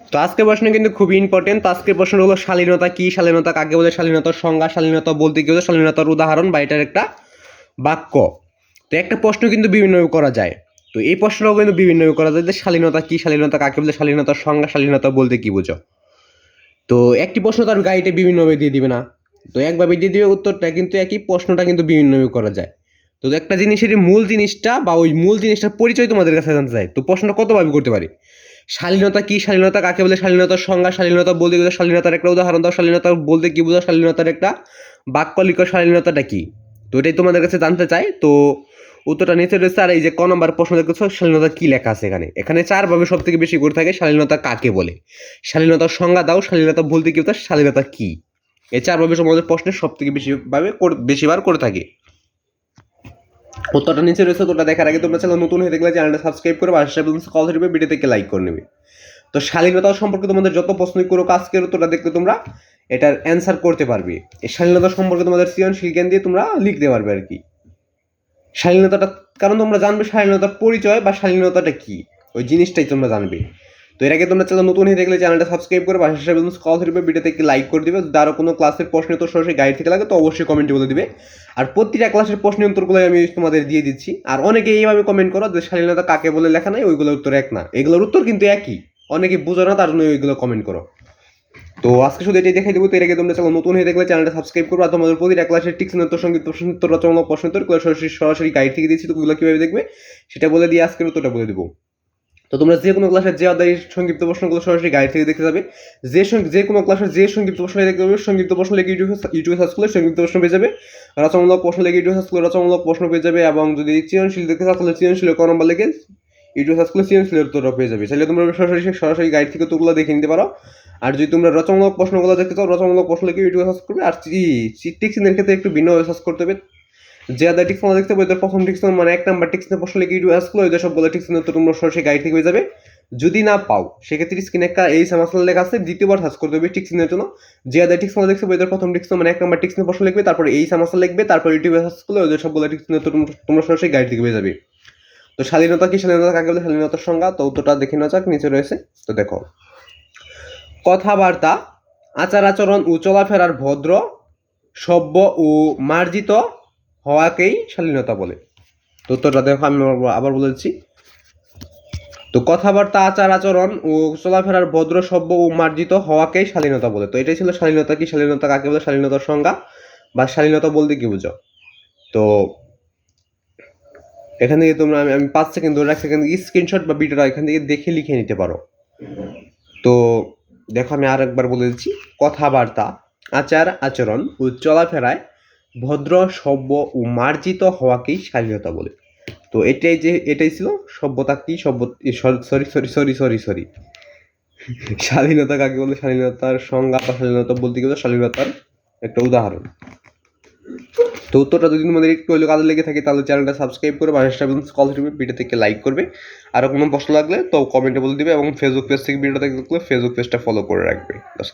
তো আজকের প্রশ্ন কিন্তু খুবই ইম্পর্টেন্ট তো আজকের প্রশ্ন হলো শালীনতা কি? শালীনতা কাকে বলে? শালীনতার সংজ্ঞা, শালীনতা বলতে কি বলে শালীনতার উদাহরণ বা এটার একটা বাক্য। তো একটা প্রশ্ন কিন্তু বিভিন্নভাবে করা যায়। তো এই প্রশ্নটাও কিন্তু বিভিন্নভাবে করা যায় যে শালীনতা কি? শালীনতা কাকে বলে? শালীনতার সংজ্ঞা, শালীনতা বলতে কি বোঝো? তো একটি প্রশ্ন তার গাইডে বিভিন্নভাবে দিয়ে দিবে না। তো একভাবে দিয়ে দিবে, উত্তরটা কিন্তু একই, প্রশ্নটা কিন্তু বিভিন্নভাবে করা যায়। তো একটা জিনিসের মূল জিনিসটা বা ওই মূল জিনিসটার পরিচয় তোমাদের কাছে জানতে চাই। তো প্রশ্নটা কতভাবে করতে পারি? শালীনতা কি? শালীনতা কাকে বলে? শালীনতার সংজ্ঞা, শালীনতা বলতে গেলে শালীনতার একটা উদাহরণ দাও। শালীনতা বলতে কি বোঝো শালীনতার একটা বাক্য লিখো। শালীনতাটা কি? তো এটাই তোমাদের কাছে জানতে চাই। তো উত্তরটা নিচে রয়েছে। আর এই যে ক নম্বর প্রশ্ন দেখছ, শালীনতা কি লেখা আছে এখানে? এখানে চারভাবে সব থেকে বেশি করে থাকে শালীনতা কাকে বলে? শালীনতার সংজ্ঞা দাও। শালীনতা বলতে কি বোঝো শালীনতা কি? এই চারভাবে সমাজের প্রশ্নের সব থেকে বেশিভাবে বেশিবার করে থাকে। উত্তরটা নিচে রয়েছে তোটা দেখার আগে তোমরা চ্যানেল নতুন হয়ে দেখলে চ্যানেলটা সাবস্ক্রাইব করে পাশে কল ধরবে ভিডিও থেকে লাইক করে নেবে। তো শালীনতা সম্পর্কে তোমাদের যত প্রশ্নই করো কাজ করো তোটা দেখলে তোমরা এটার অ্যান্সার করতে পারবে। এই শালীনতা সম্পর্কে তোমাদের সৃজনশীল জ্ঞান দিয়ে তোমরা লিখতে পারবে আর কি। শালীনতাটা, কারণ তোমরা জানবে শালীনতার পরিচয় বা শালীনতাটা কি? ওই জিনিসটাই তোমরা জানবে। তো এর আগে তোমরা চ্যানেল নতুন হয়ে দেখলে চ্যানেলটা সাবস্ক্রাইব করে পাশে কল ধরবে ভিডিওতে একটি লাইক করে দিবে। যদি আরও কোনো ক্লাসের প্রশ্ন তো সরাসরি গাইড থেকে লাগে, তো অবশ্যই কমেন্টে বলে দিবে। আর প্রতিটা ক্লাসের প্রশ্নের উত্তরগুলো আমি তোমাদের দিয়ে দিচ্ছি। আর অনেকে এইভাবে কমেন্ট করো যে শালীনতা কাকে বলে লেখা নাই, ওইগুলোর উত্তর এক না। এগুলোর উত্তর কিন্তু একই। অনেকে বুঝো না, তার জন্য ওইগুলো কমেন্ট করো। তো আজকে শুধু এটাই দেখাই দেবো। তো এর আগে তোমরা চ্যানেল নতুন হয়ে দেখলে চ্যানেলটা সাবস্ক্রাইব করো। আর তোমাদের প্রতিটা ক্লাসের টিক্স উত্তর সংগীত, প্রশ্ন, উত্তর রচনামূলক প্রশ্ন উত্তর এগুলো সরাসরি সরাসরি গাইড থেকে দিচ্ছি। তো ওগুলো কীভাবে দেখবে, সেটা বলে দিয়ে আজকের উত্তরটা বলে দেবো। তো তোমরা যে কোনো ক্লাসের যে অধ্যায়ের সংক্ষিপ্ত প্রশ্নগুলো সরাসরি গাইড থেকে দেখতে যাবে। যে যে কোনো ক্লাসের যে সংক্ষিপ্ত প্রশ্ন দেখতে পাবে সংক্ষিপ্ত প্রশ্ন লেগে ইউটিউব ইউটিউবে সার্চ করলে সংক্ষিপ্ত প্রশ্ন পেয়ে যাবে। রচনামূলক প্রশ্ন লিখে ইউটিউব সার্চ করলে রচনামূলক প্রশ্ন পেয়ে যাবে এবং যদি সৃজনশীল দেখতে চাও তাহলে সৃজনশীল ক নম্বর লিখে ইউটিউব সার্চ করলে সৃজনশীলের উত্তরটা পেয়ে যাবে। তাহলে তোমরা সরাসরি সরাসরি গাইড থেকে তোগুলো দেখে নিতে পারো। আর যদি তোমরা রচনামূলক প্রশ্নগুলো দেখতে চাও, রচনামূলক প্রশ্ন লিখে ইউটিউবে সার্চ করবে। আর টিক্সিনের ক্ষেত্রে একটু ভিন্নভাবে সার্চ করতে হবে। যে টিক্স দেখতে পাবে প্রথম টিক্স মানে এক নাম্বার টিক্সের প্রশ্ন লিখে ইউটিউবে করলে ওদের সবগুলো টিক্সের উত্তর তোমরা সরাসরি গাইড থেকে পেয়ে যাবে। যদি না পাও, সেক্ষেত্রে স্ক্রিনে একটা এই সামাসলা লেখা আছে, দ্বিতীয়বার সার্চ করতে হবে টিক্সিনের জন্য। যে আদার টিক্স দেখতে ওদের প্রথম টিক্স মানে এক নাম্বার টিক্সের প্রশ্ন লিখবে, তারপর এই সামাসলা লিখবে, তারপর ইউটিউবে সার্চ করলে ওদের সবগুলো টিক্সের উত্তর তোমরা- সরাসরি গাইড থেকে পেয়ে যাবে। তো শালীনতা কি, শালীনতা কাকে বলে? শালীনতার সংজ্ঞা, তো উত্তরটা দেখে নেওয়া যাক, নিচে রয়েছে, তো দেখো। কথাবার্তা, আচার আচরণ ও চলাফেরার ভদ্র, সভ্য ও মার্জিত হওয়াকেই শালীনতা বলে। তো উত্তরটা দেখো, আমি আবার- বলেছি। তো কথাবার্তা, আচার, আচরণ ও চলাফেরার ভদ্র, সভ্য ও মার্জিত হওয়াকেই শালীনতা বলে। তো এটাই ছিল শালীনতা কি? শালীনতা কাকে বলে? শালীনতার সংজ্ঞা বা শালীনতা বলতে কি বুঝো? তো এখান থেকে তোমরা আমি পাঁচ সেকেন্ড ধরে এখান থেকে স্ক্রিনশট বা ভিডিওটা এখান থেকে দেখে লিখে নিতে পারো। তো দেখো, আমি আর একবার বলে দিচ্ছি কথাবার্তা, আচার, আচরণ ও চলাফেরায় ভদ্র, সভ্য ও মার্জিত হওয়াকেই স্বাধীনতা বলে। তো এটাই যে, এটাই ছিল সভ্যতা কি? সভ্য sorry sorry sorry sorry sorry শালীনতা কাকে বলে? স্বাধীনতার সংজ্ঞা বা শালীনতা বলতে গেলে স্বাধীনতার একটা উদাহরণ। তো উত্তরটা যদি তোমাদের একটু হলেও কাজে লেগে থাকে, তাহলে চ্যানেলটা সাবস্ক্রাইব করে বাসাটা কল দিবে ভিডিও থেকে লাইক করবে। আরও কোনো প্রশ্ন লাগলে তো কমেন্টে বলে দিবে এবং ফেসবুক পেজ থেকে ভিডিও দেখলে ফেসবুক পেজটা ফলো করে রাখবে। দশ